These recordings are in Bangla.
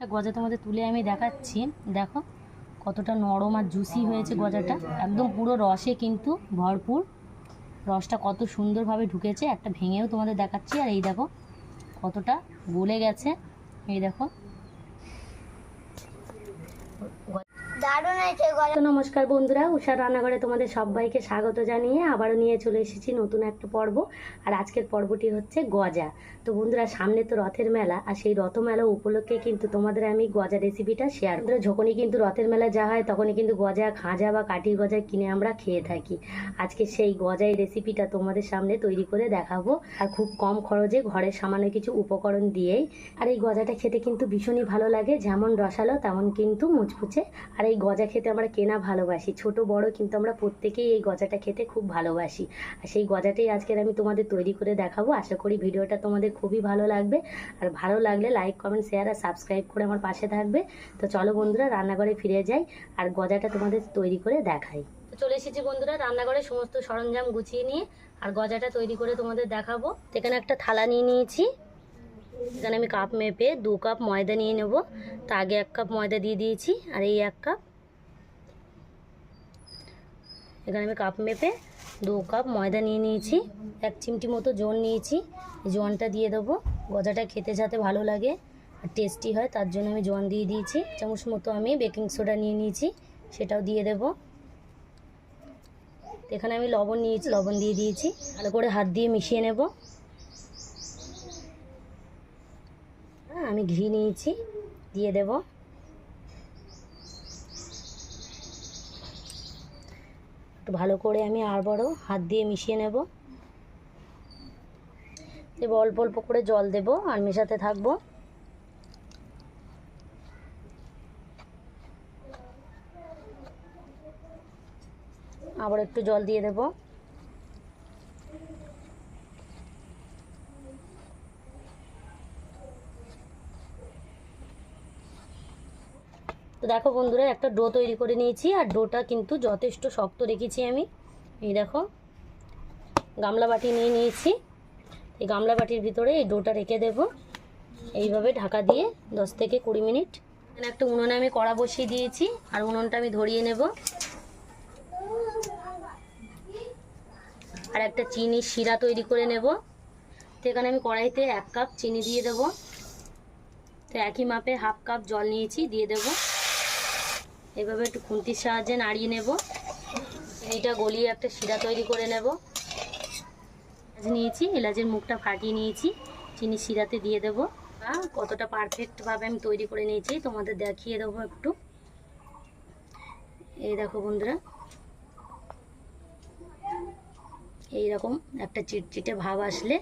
একটা গজা তোমাদের তুলে আমি দেখাচ্ছি। দেখো, কতটা নরম আর জুসি হয়েছে গজাটা। একদম পুরো রসে কিন্তু ভরপুর। রসটা কত সুন্দরভাবে ঢুকেছে, একটা ভেঙেও তোমাদের দেখাচ্ছি। আর এই দেখো, কতটা গলে গেছে। এই দেখো। নমস্কার বন্ধুরা উষা রান্নাঘরে তোমাদের সবাইকে স্বাগত জানিয়ে আবারও নিয়ে চলে এসেছি নতুন একটা পর্ব, আর আজকের পর্বটি হচ্ছে গজা। তো বন্ধুরা, সামনে তো রথের মেলা, আর সেই রথ মেলা উপলক্ষে কিন্তু তোমাদের আমি গজা রেসিপিটা শেয়ার বন্ধুরা যখনই কিন্তু রথের মেলা যা হয়, তখনই কিন্তু গজা, খাঁজা বা কাঠি গজা কিনে আমরা খেয়ে থাকি। আজকে সেই গজাই রেসিপিটা তোমাদের সামনে তৈরি করে দেখাবো, আর খুব কম খরচে ঘরের সামান্য কিছু উপকরণ দিয়েই। আর এই গজাটা খেতে কিন্তু ভীষণই ভালো লাগে, যেমন রসালো, তেমন কিন্তু মুচমুচে। আর এই গজা খেতে আমরা কেনা ভালোবাসি। ছোট, বড় কিন্তু আমরা প্রত্যেকেই এই গজাটা খেতে খুব ভালোবাসি। আর সেই গজাটাই আজকের আমি তোমাদের তৈরি করে দেখাবো। আশা করি ভিডিওটা তোমাদের খুবই ভালো লাগবে। আর ভালো লাগলে লাইক কমেন্ট শেয়ার আর সাবস্ক্রাইব করে আমার পাশে থাকবে। তো চলো বন্ধুরা, রান্নাঘরে ফিরে যাই আর গজাটা তোমাদের তৈরি করে দেখাই। চলে এসেছি বন্ধুরা, রান্নাঘরে সমস্ত সরঞ্জাম গুছিয়ে নিয়ে আর গজাটা তৈরি করে তোমাদের দেখাবো। এখানে একটা থালা নিয়ে নিয়েছি। এখানে আমি কাপ মেপে দু কাপ ময়দা নিয়ে নেব। তা আগে এক কাপ ময়দা দিয়ে দিয়েছি, আর এই এক কাপ এখানে আমি কাপ মেপে দু কাপ ময়দা নিয়ে নিয়েছি, এক চিমটি মতো জোয়ান নিয়েছি। জোয়ানটা দিয়ে দেবো। গজাটা খেতে যাতে ভালো লাগে আর টেস্টি হয়, তার জন্য আমি জোয়ান দিয়ে দিয়েছি। চামচ মতো আমি বেকিং সোডা নিয়ে নিয়েছি, সেটাও দিয়ে দেব। এখানে আমি লবণ নিয়েছি, লবণ দিয়ে দিয়েছি। ভালো করে হাত দিয়ে মিশিয়ে নেব হ্যাঁ আমি ঘি নিয়েছি, দিয়ে দেব। একটু ভালো করে আমি আর আবারও হাত দিয়ে মিশিয়ে নেব। এবার অল্প অল্প করে জল দেব আর মেশাতে থাকব। আবার একটু জল দিয়ে দেবো। দেখো বন্ধুরা, একটা ডো তৈরি করে নিয়েছি, আর ডোটা কিন্তু যথেষ্ট শক্ত রেখেছি আমি। এই দেখো, গামলা বাটি নিয়ে নিয়েছি। এই গামলা বাটির ভিতরে এই ডোটা রেখে দেব। এইভাবে ঢাকা দিয়ে দশ থেকে কুড়ি মিনিট। এখানে একটা উনুনে আমি কড়া বসিয়ে দিয়েছি, আর উনুনটা আমি ধরিয়ে নেব। আর একটা চিনির শিরা তৈরি করে নেব। তো এখানে আমি কড়াইতে এক কাপ চিনি দিয়ে দেব। তো একই মাপে হাফ কাপ জল নিয়েছি, দিয়ে দেবো। এভাবে একটু খুন্তির সাহায্যে নাড়িয়ে নেব। এইটা গলিয়ে একটা শিরা তৈরি করে নেব। এলাচ নিয়েছি, এলাচের মুখটা ফাটিয়ে নিয়েছি চিনি শিরাতে দিয়ে দেব। কতটা পারফেক্টভাবে আমি তৈরি করে নিয়েছি, তোমাদের দেখিয়ে দেবো একটু। এই দেখো বন্ধুরা। এইরকম একটা চিটচিটে ভাব আসলে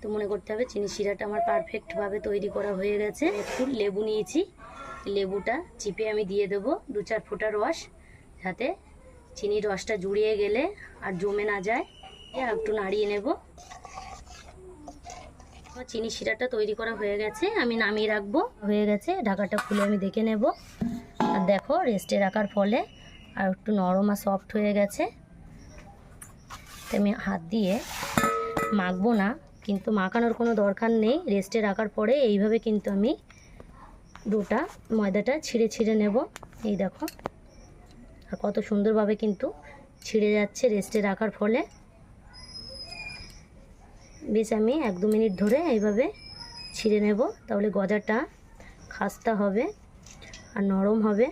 তো মনে করতে হবে চিনি শিরাটা আমার পারফেক্টভাবে তৈরি করা হয়ে গেছে। একটু লেবু নিয়েছি। লেবুটা চিপে আমি দিয়ে দেবো, দু চার ফোঁটা রস, যাতে চিনির রসটা জুড়িয়ে গেলে আর জমে না যায়। একটু নাড়িয়ে নেব। চিনি শিরাটা তৈরি করা হয়ে গেছে, আমি নামিয়ে রাখব। হয়ে গেছে, ঢাকাটা খুলে আমি দেখে নেব। আর দেখো রেস্টে রাখার ফলে আর একটু নরম আর সফট হয়ে গেছে। আমি হাত দিয়ে মাখবো না, কিন্তু মাখানোর কোনো দরকার নেই। রেস্টে রাখার পরে এইভাবে কিন্তু আমি ডোটা ময়দাটা ছিঁড়ে ছিঁড়ে নেব। এই দেখো। আর কত সুন্দরভাবে কিন্তু ছিঁড়ে যাচ্ছে রেস্টে রাখার ফলে। বেশ আমি এক দু মিনিট ধরে এইভাবে ছিঁড়ে নেব। তাহলে গজাটা খাস্তা হবে আর নরম হবে।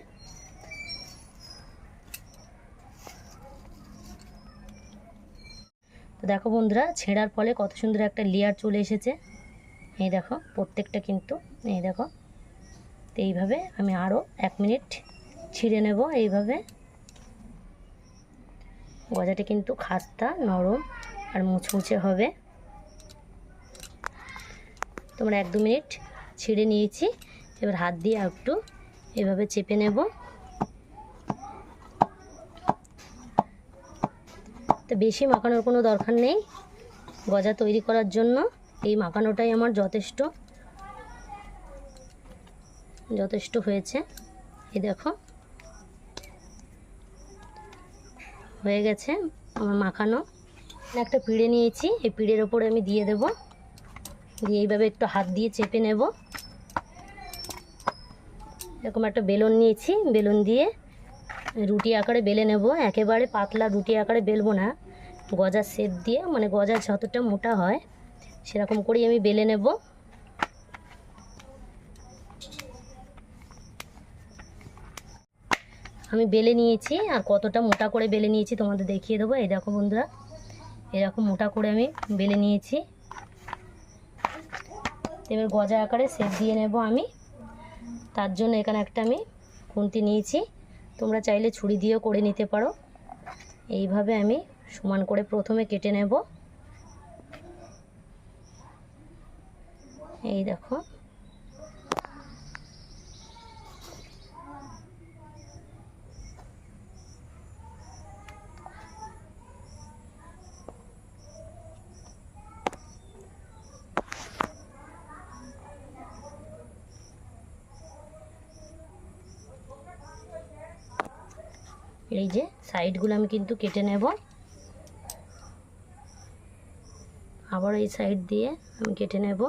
তো দেখো বন্ধুরা, ছেঁড়ার ফলে কত সুন্দর একটা লেয়ার চলে এসেছে। এই দেখো, প্রত্যেকটা কিন্তু, এই দেখো। তো এইভাবে আমি আরও এক মিনিট ছিঁড়ে নেব এইভাবে। গজাটা কিন্তু খাস্তা, নরম আর মুচমুচে হবে। তোমরা এক দু মিনিট ছিঁড়ে নিয়েছি, এবার হাত দিয়ে একটু এভাবে চেপে নেব। তো বেশি মাখানোর কোনো দরকার নেই। গজা তৈরি করার জন্য এই মাখানোটাই আমার যথেষ্ট। যথেষ্ট হয়েছে। এই দেখো। হয়ে গেছে আমার মাখানো। একটা পিড়ে নিয়েছি। এই পিড়ের ওপরে আমি দিয়ে দেব। দিয়ে এইভাবে একটু হাত দিয়ে চেপে নেব। এরকম একটা বেলুন নিয়েছি। বেলুন দিয়ে রুটি আকারে বেলে নেব। একেবারে পাতলা রুটি আকারে বেলবো না। গজার সেপ দিয়ে মানে গজা যতটা মোটা হয়, সেরকম করেই আমি বেলে নেব। আমি বেলে নিয়েছি, আর কতটা মোটা করে বেলে নিয়েছি তোমাদের দেখিয়ে দেবো। এই দেখো বন্ধুরা, এরকম মোটা করে আমি বেলে নিয়েছি। এবার গজা আকারে সেপ দিয়ে নেব আমি। তার জন্য এখানে একটা আমি খুন্তি নিয়েছি। তোমরা চাইলে ছুরি দিয়েও করে নিতে পারো। এইভাবে আমি সমান করে প্রথমে কেটে নেব। এই দেখো এই যে সাইডগুলো আমি কিন্তু কেটে নেব। আবার এই সাইড দিয়ে আমি কেটে নেব।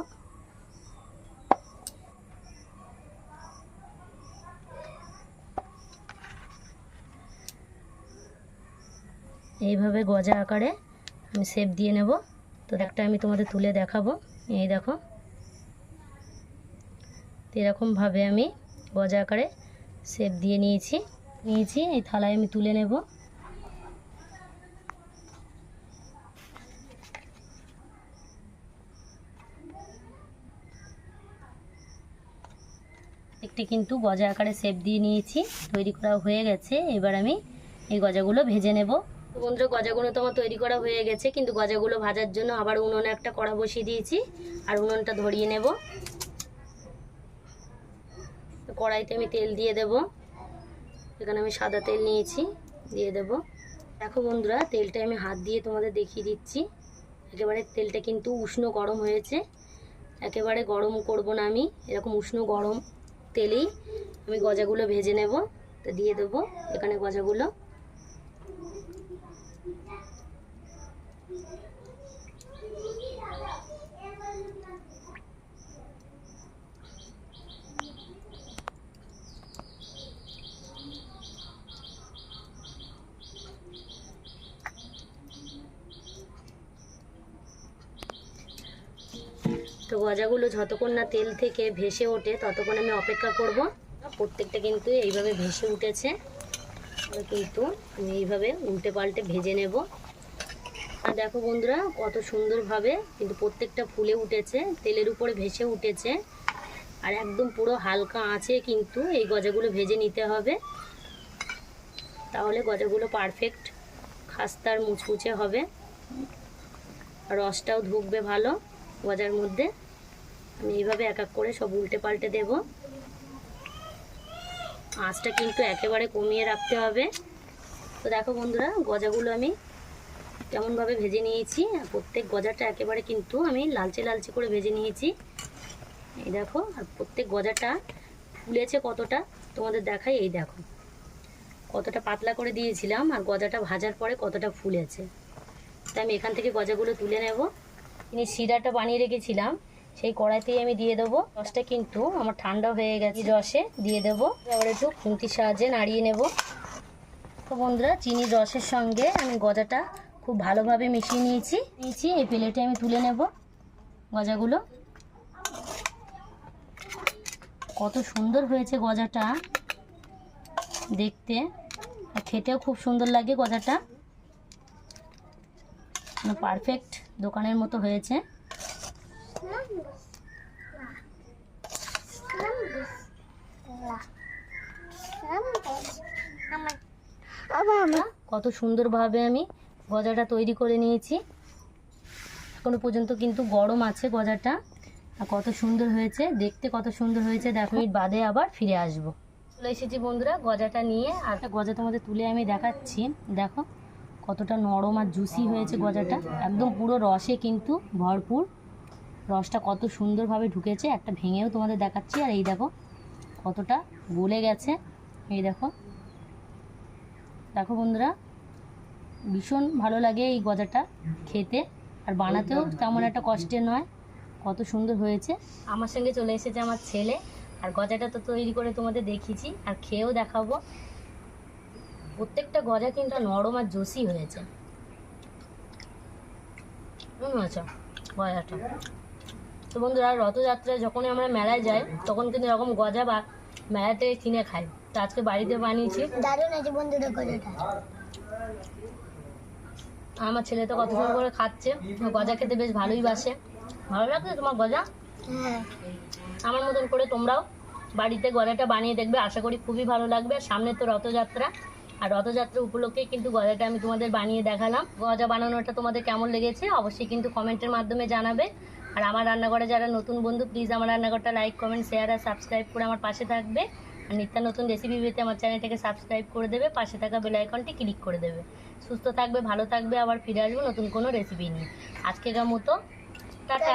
এইভাবে গজা আকারে আমি শেপ দিয়ে নেব। তো একটা আমি তোমাদের তুলে দেখাবো। এই দেখো। এরকমভাবে আমি গজা আকারে শেপ দিয়ে নিয়েছি। নিয়েছি, এই থালায় আমি তুলে নেব। একটি কিন্তু গজা আকারে শেপ দিয়ে নিয়েছি, তৈরি করা হয়ে গেছে, এবার আমি এই গজাগুলো ভেজে নেব। বন্ধুরা, গজাগুলো তো আমার তৈরি করা হয়ে গেছে, কিন্তু গজাগুলো ভাজার জন্য আবার উনুনে একটা কড়া বসিয়ে দিয়েছি, আর উনুনটা ধরিয়ে নেব। কড়াইতে আমি তেল দিয়ে দেব। এখানে আমি সাদা তেল নিয়েছি, দিয়ে দেব। দেখো বন্ধুরা, তেলটা আমি হাত দিয়ে তোমাদের দেখিয়ে দিচ্ছি। একেবারে তেলটা কিন্তু উষ্ণ গরম হয়েছে। একেবারে গরম করব না আমি, এরকম উষ্ণ গরম তেলেই আমি গজাগুলো ভেজে নেব। তো দিয়ে দেবো এখানে গজাগুলো। গজাগুলো যতক্ষণ না তেল থেকে ভেসে ওঠে, ততক্ষণ আমি অপেক্ষা করব। প্রত্যেকটা কিন্তু এইভাবে ভেসে উঠেছে। কিন্তু আমি এইভাবে উল্টে পাল্টে ভেজে নেব। আর দেখো বন্ধুরা, কত সুন্দরভাবে কিন্তু প্রত্যেকটা ফুলে উঠেছে, তেলের উপরে ভেসে উঠেছে। আর একদম পুরো হালকা আছে কিন্তু এই গজাগুলো ভেজে নিতে হবে। তাহলে গজাগুলো পারফেক্ট খাস্তার মুচমুচে হবে। রসটাও ঢুকবে ভালো গজার মধ্যে। আমি এইভাবে এক এক করে সব উল্টে পাল্টে দেব। আঁচটা কিন্তু একেবারে কমিয়ে রাখতে হবে। তো দেখো বন্ধুরা, গজাগুলো আমি কেমনভাবে ভেজে নিয়েছি। প্রত্যেক গজাটা একেবারে কিন্তু আমি লালচে লালচে করে ভেজে নিয়েছি। এই দেখো, আর প্রত্যেক গজাটা ফুলেছে কতটা, তোমাদের দেখাই এই দেখো। কতটা পাতলা করে দিয়েছিলাম, আর গজাটা ভাজার পরে কতটা ফুলেছে। তাই আমি এখান থেকে গজাগুলো তুলে নেব। তিনি শিরাটা বানিয়ে রেখেছিলাম। সেই কড়াইতেই আমি দিয়ে দেবো রসটা কিন্তু আমার ঠান্ডা হয়ে গেছে। রসে দিয়ে দেবো। এবার একটু খুন্তির সাহায্যে নাড়িয়ে নেব। তো বন্ধুরা, চিনির রসের সঙ্গে আমি গজাটা খুব ভালোভাবে মিশিয়ে নিয়েছি। নিয়েছি, এই প্লেটে আমি তুলে নেব গজাগুলো। কত সুন্দর হয়েছে গজাটা। দেখতে আর খেতেও খুব সুন্দর লাগে গজাটা। পারফেক্ট দোকানের মতো হয়েছে। কত সুন্দরভাবে আমি গজাটা তৈরি করে নিয়েছি। এখনও পর্যন্ত কিন্তু গরম আছে গজাটা। আর কত সুন্দর হয়েছে দেখতে কত সুন্দর হয়েছে। দেখো মিনিট বাদে আবার ফিরে আসব। চলে এসেছি বন্ধুরা গজাটা নিয়ে। আর একটা গজা তোমাদের তুলে আমি দেখাচ্ছি। দেখো কতটা নরম আর জুসি হয়েছে গজাটা। একদম পুরো রসে কিন্তু ভরপুর। রসটা কত সুন্দরভাবে ঢুকেছে একটা ভেঙেও তোমাদের দেখাচ্ছি। আর এই দেখো কতটা গলে গেছে। এই দেখো দেখো বন্ধুরা, ভীষণ ভালো লাগে এই গজাটা খেতে। আর বানাতেও তেমন একটা কষ্টের নয়, কত সুন্দর হয়েছে। আমার সঙ্গে চলে এসেছে আমার ছেলে, আর গজাটা তো তৈরি করে তোমাদের দেখিয়েছি, আর খেয়েও দেখাবো। প্রত্যেকটা গজা কিন্তু নরম আর জোসি হয়েছে। গজাটা? তো বন্ধুরা, রথযাত্রায় যখনই আমরা মেলায় যাই, তখন কিন্তু এরকম গজা বা মেলা থেকে কিনে খাই। তো আজকে বাড়িতে বানিয়েছি। দারুণ আছে বন্ধুরা গজাটা আমার ছেলে তো কত সুন্দর করে খাচ্ছে। গজা খেতে বেশ ভালোই বাসে। ভালো লাগছে তোমার গজা? হ্যাঁ। আমার মতন করে তোমরাও বাড়িতে গজাটা বানিয়ে দেখবে। আশা করি খুবই ভালো লাগবে। আর সামনে তো রথযাত্রা। আর রথযাত্রা উপলক্ষে কিন্তু গজাটা আমি তোমাদের বানিয়ে দেখালাম। গজা বানানোটা তোমাদের কেমন লেগেছে অবশ্যই কিন্তু কমেন্টের মাধ্যমে জানাবে। আর আমার রান্নাঘরে যারা নতুন বন্ধু প্লিজ আমার রান্নাঘরটা লাইক কমেন্ট শেয়ার আর সাবস্ক্রাইব করে আমার পাশে থাকবে। নিত্য নতুন রেসিপি পেতে আমার চ্যানেলটাকে সাবস্ক্রাইব করে দেবে, পাশে থাকা বেল আইকনটি ক্লিক করে দেবে। সুস্থ থাকবে, ভালো থাকবে, আবার ফিরে আসব নতুন কোনো রেসিপি নিয়ে। আজকেকার মতো টাটা।